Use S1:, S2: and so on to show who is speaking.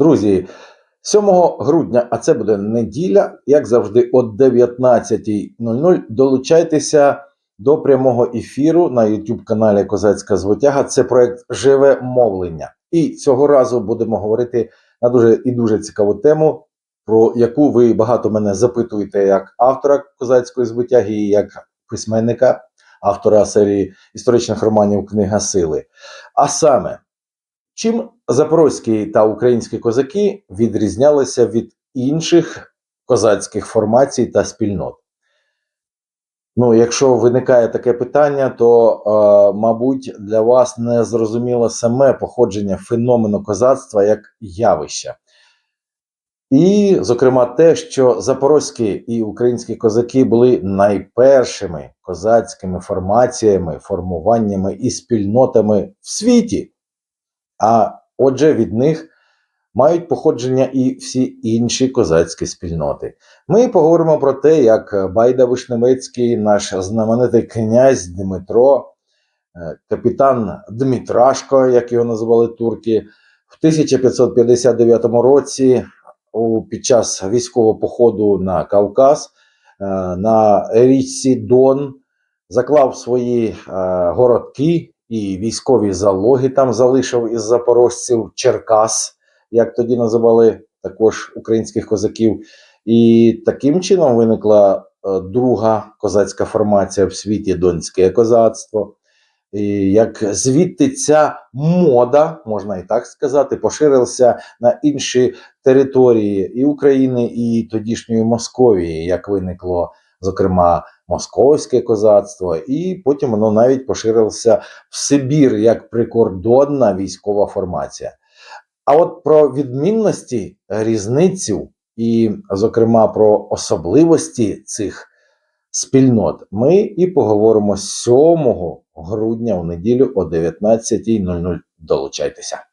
S1: Друзі, 7 грудня, а це буде неділя, як завжди, о 19.00 долучайтеся до прямого ефіру на YouTube каналі Козацька Звитяга. Це проект Живе мовлення. І цього разу будемо говорити на дуже і дуже цікаву тему, про яку ви багато мене запитуєте як автора козацької звитяги, і як письменника, автора серії історичних романів Книга Сили. А саме, чим запорозькі та українські козаки відрізнялися від інших козацьких формацій та спільнот? Ну, якщо виникає таке питання, то, е, мабуть, для вас не зрозуміло саме походження феномену козацтва як явища. І, зокрема, те, що запорозькі і українські козаки були найпершими козацькими формаціями, формуваннями і спільнотами в світі. А отже, від них мають походження і всі інші козацькі спільноти. Ми поговоримо про те, як Байда Вишневецький, наш знаменитий князь Дмитро, е, капітан Дмитрашко, як його називали турки, в 1559 році під час військового походу на Кавказ е, на річці Дон заклав свої е, городки і військові залоги там залишив із запорожців Черкас, як тоді називали також українських козаків. І таким чином виникла е, друга козацька формація в світі Донське козацтво. І як звідти ця мода, можна і так сказати, поширилася на інші території і України, і тодішньої Московії, як виникло, зокрема, московське козацтво, і потім воно навіть поширилося в Сибір як прикордонна військова формація. А от про відмінності, різницю і, зокрема, про особливості цих спільнот ми і поговоримо 7 грудня у неділю о 19.00. Долучайтеся.